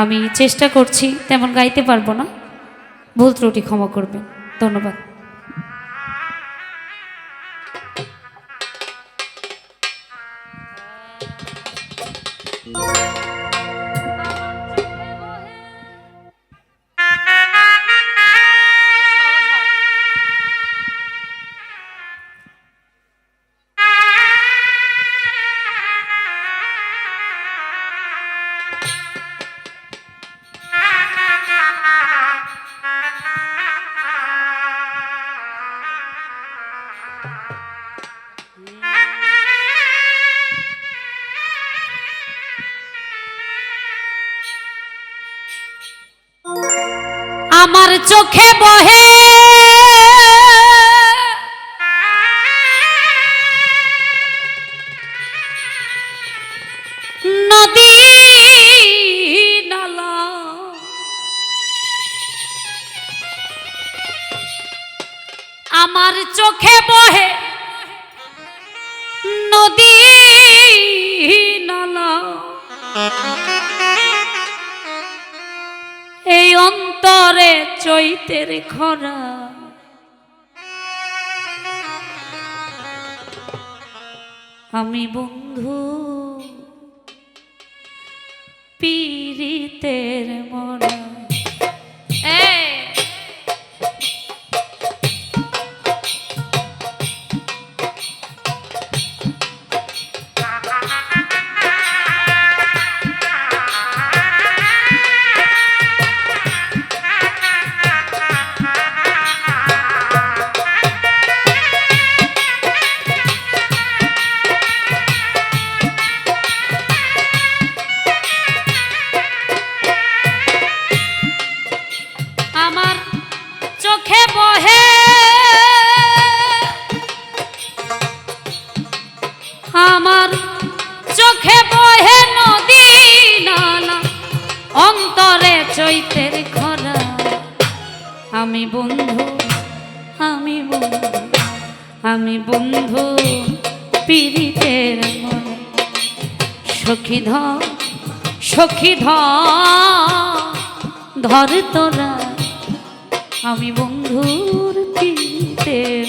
আমি চেষ্টা করছি তেমন গাইতে পারব না। ভুল ত্রুটি ক্ষমা করবেন। ধন্যবাদ। আমার চোখে বহে এই অন্তরে চৈতের খরা। আমি বন্ধু পীড়িতের মরা। আমার চোখে বহে। আমার চোখে বহে নদী নালা, অন্তরে চৈতের খরা আমি বন্ধু আমি বন্ধু আমি বন্ধু পীড়িতের সখী ধর সখী ধর ধর তোরা। আমি বন্ধুর পীড়িতের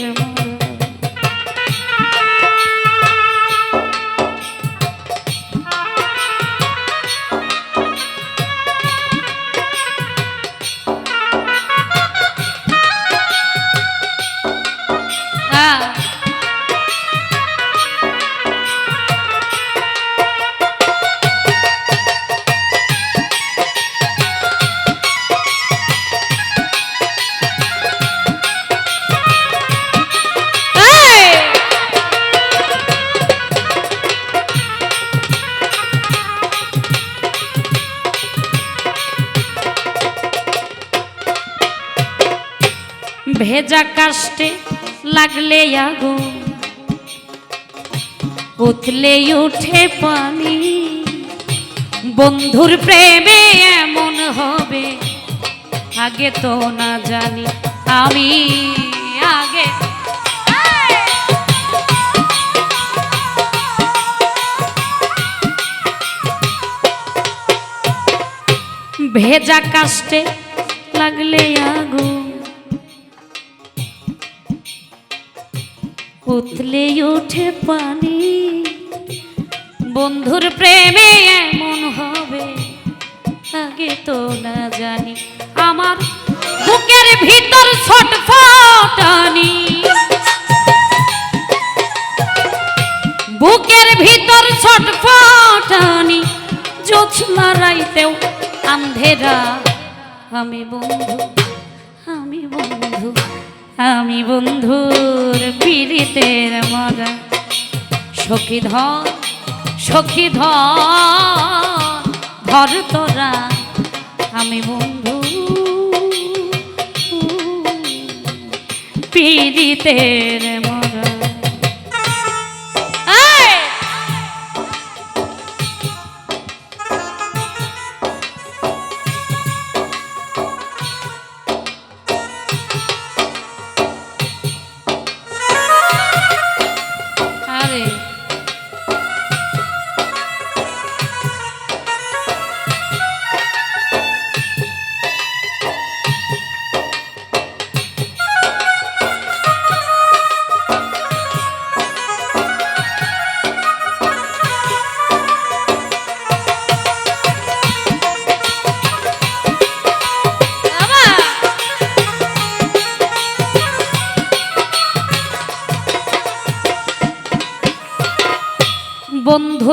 ভেজা কাষ্টে লাগলে আগুন উঠলে উঠে পানি। বন্ধুর প্রেমে এমন হবে, আগে তো না জানি আমি, আগে। ভেজা কাষ্টে লাগলে আগুন উতলে ওঠে পানি। বন্ধুর প্রেমে এমন হবে, আগে তো না জানি। আমার বুকের ভিতর ছটফটানি বুকের ভিতর ছটফটানি জোছনা রাইতেও আন্ধেরা, আমি বন্ধু আমি বন্ধু। আমি বন্ধুর পীড়িতের মজা। সখী ধর সখী ধর ধর তোরা আমি বন্ধু। পীড়িতের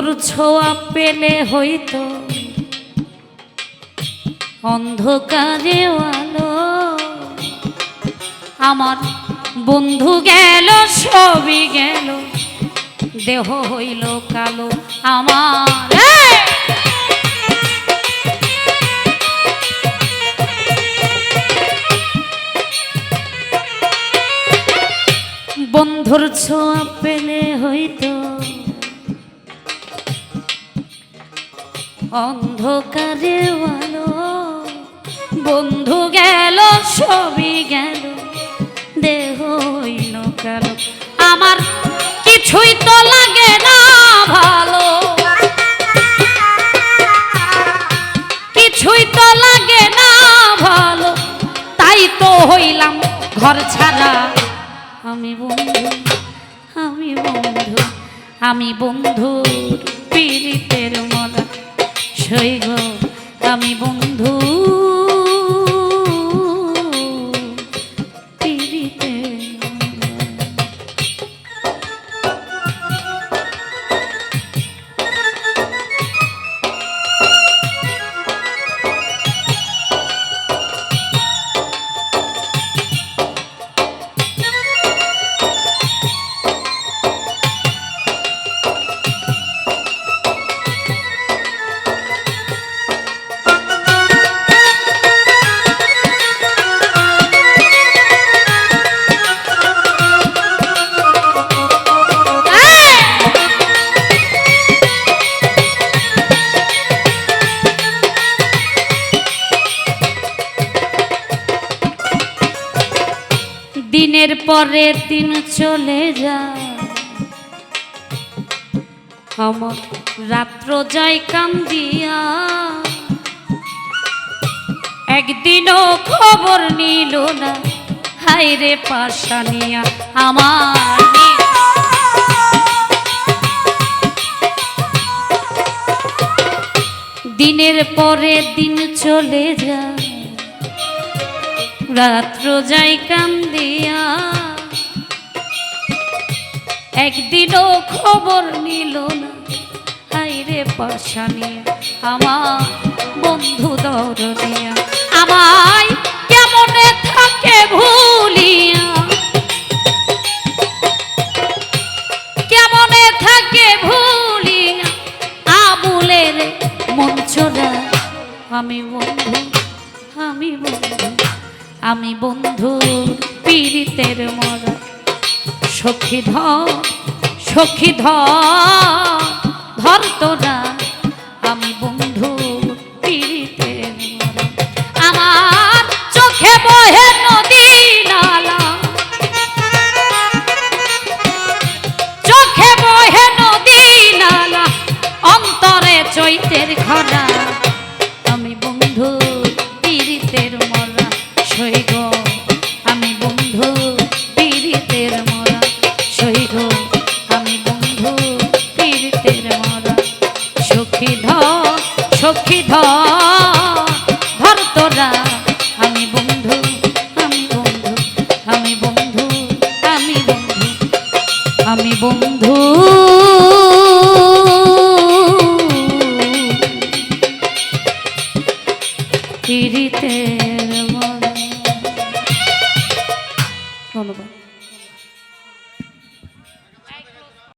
ছোঁয়া পেলে হইতো। অন্ধকারে আলো। আমার বন্ধু গেল, সবই গেল। দেহ হইল কালো আমার। বন্ধুর ছোঁয়া পেলে হইতো। অন্ধকারে আলো, বন্ধু গেল সবই গেল, দেহ হইল গেল আমার কিছুই তো লাগে না ভালো। কিছুই তো লাগে না ভালো। তাই তো হইলাম ঘর ছাড়া সৈগ আমি বন্ধু দিনের পরে দিন চলে যায় আমার রাত্র যায় কান্দিয়া একদিনও খবর নিল না। হাইরে পাশানিয়া আমার দিনের পরে দিন চলে যায় রাত্র যাই কান্দিয়া। একদিনও খবর নিল না। হাইরে পাশানিয়া আমার বন্ধু দরদিয়া। আমায় কেমনে থাকে ভুলিয়া। কেমনে থাকে ভুলিয়া। আমি বন্ধু আমি বন্ধু। আমি বন্ধু পীড়িতের মরা। সখী ধর সখী ধর তোরা। আমি বন্ধু পীড়িতের মরা। আমার চোখে বহে নদী নালা। চোখে বহে নদী নালা। অন্তরে চৈতের খরা আমি বন্ধু। পিড়িতে